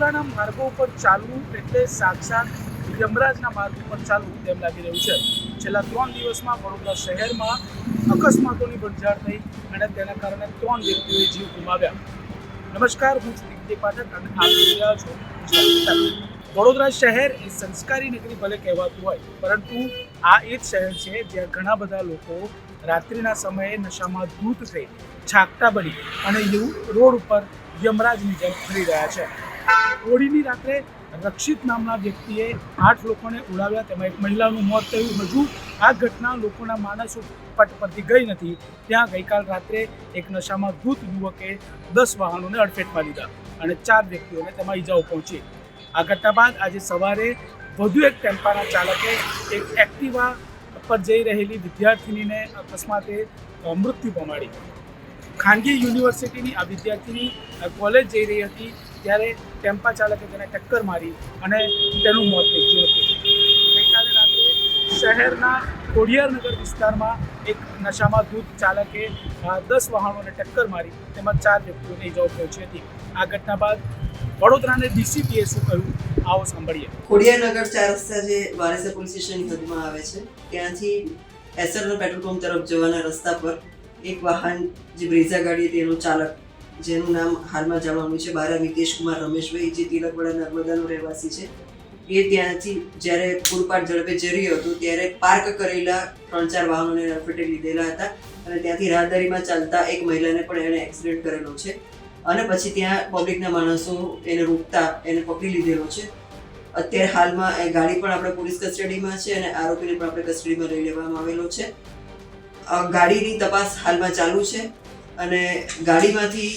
માર્ગો ઉપર ચાલવું એટલે સાક્ષાત યમરાજના માર્ગ ઉપર ચાલવું તેમ લાગી રહ્યું છે. છેલ્લા ત્રણ દિવસમાં વડોદરા શહેરમાં અકસ્માતોની બંધાર થઈ અને તેના કારણે ત્રણ વ્યક્તિઓએ જીવ ગુમાવ્યા. નમસ્કાર, હું દિગ્વિજય પાઠક અને આપ રહ્યા છો વડોદરા શહેર એ સંસ્કારી નગરી ભલે કહેવાતું હોય, પરંતુ આ એ જ શહેર છે જ્યાં ઘણા બધા લોકો રાત્રિના સમયે નશામાં ધૂત થઈ છાકટા બની અને એવું રોડ ઉપર યમરાજની જેમ ફરી રહ્યા છે. હોળીની રાત્રે રક્ષિત નામના વ્યક્તિએ આઠ લોકોને ઉડાવ્યા તેમાં એક મહિલાનું મોત થયું. હજુ આ ઘટના લોકોના માનસો પટ પરથી ગઈ નથી. ત્યાં ગઈકાલ રાત્રે એક નશામાં ધૂત યુવકે દસ વાહનોને અડફેટમાં લીધા અને ચાર વ્યક્તિઓને તેમાં ઈજાઓ પહોંચી. આ ઘટના બાદ આજે સવારે વધુ એક ટેમ્પાના ચાલકે એક એક્ટિવા પર જઈ રહેલી વિદ્યાર્થિનીને અકસ્માતે મૃત્યુ પમાડી ખાનગી યુનિવર્સિટીની આ વિદ્યાર્થીની કોલેજ જઈ રહી હતી. ત્યારે ટેમ્પા ચાલકે તેને ટક્કર મારી અને તેનું મોત નીપજ્યું હતું. ગઈકાલે રાત્રે શહેરના કોડિયારનગર વિસ્તારમાં એક નશામાં દૂધ ચાલકે દસ વાહનોને ટક્કર મારી તેમાં ચાર વ્યક્તિઓને ઇજાઓ પહોંચી હતી. આ ઘટના બાદ વડોદરાને ડીસીપીએ શું કહ્યું? આવો સાંભળીએ. ખોડિયારનગર ચાર રસ્તા જે વારેસર પોલીસ સ્ટેશનની હદમાં આવે છે, ત્યાંથી એસરનો પેટ્રોલ પંપ તરફ જવાના રસ્તા પર એક વાહન, જે બ્રેઝા ગાડી હતી, એનો ચાલક જેનું નામ હાલમાં જાણવાનું છે. બારા મિતેશ રમેશભાઈ, જે તિલકવાડા નર્મદાનો રહેવાસી છે. એ ત્યાંથી જ્યારે પૂરપાટ ઝડપે જઈ રહ્યો હતો, ત્યારે પાર્ક કરેલા ત્રણ ચાર વાહનોને અડફેટે લીધેલા હતા અને ત્યાંથી રાહદારીમાં ચાલતા એક મહિલાને પણ એણે એક્સિડન્ટ કરેલો છે. અને પછી ત્યાં પબ્લિકના માણસો એને રોકતા એને પકડી લીધેલો છે. અત્યારે હાલમાં એ ગાડી પણ આપણે પોલીસ કસ્ટડીમાં છે અને આરોપીને પણ આપણે કસ્ટડીમાં લઈ લેવામાં આવેલો છે. ગાડીની તપાસ હાલમાં ચાલુ છે. અને ગાડીમાંથી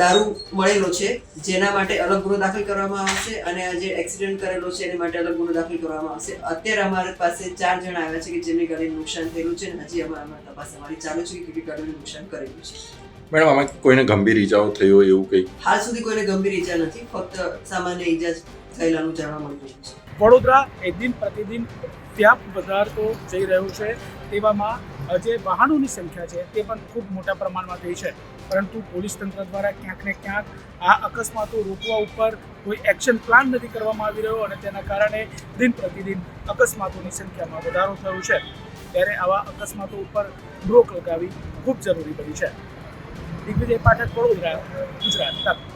દારૂ મળેલો છે જેના માટે અલગ ગુનો દાખલ કરવામાં આવશે અને આ જે એક્સિડન્ટ કરેલો છે એના માટે અલગ ગુનો દાખલ કરવામાં આવશે. અત્યારે અમારી પાસે ચાર જણ આવ્યા છે કે જેમની ગાડીને નુકસાન થયેલું છે અને હજી અમારા તપાસ અમારી ચાલુ છે કે કેટલી ગાડીને નુકસાન કરેલું છે. મેડમ આમાં કોઈને ગંભીર ઈજાઓ થઈ હોય એવું કંઈ? હાલ સુધી કોઈને ગંભીર ઈજા નથી ફક્ત સામાન્ય ઈજા જ થયેલાનું જાણવા મળતું છે. વડોદરા એ દિન પ્રતિદિન વ્યાપ વધારતો જઈ રહ્યો છે તેવામાં જે વાહનોની સંખ્યા છે તે પણ ખૂબ મોટા પ્રમાણમાં થઈ છે. પરંતુ પોલીસ તંત્ર દ્વારા ક્યાંક ને ક્યાંક આ અકસ્માતો રોકવા ઉપર કોઈ એક્શન પ્લાન નથી કરવામાં આવી રહ્યો અને તેના કારણે દિન પ્રતિદિન અકસ્માતોની સંખ્યામાં વધારો થયો છે. ત્યારે આવા અકસ્માતો ઉપર રોક લગાવવી ખૂબ જરૂરી બની છે. દિગ્વિજય પાઠક, વડોદરા, ગુજરાત તક.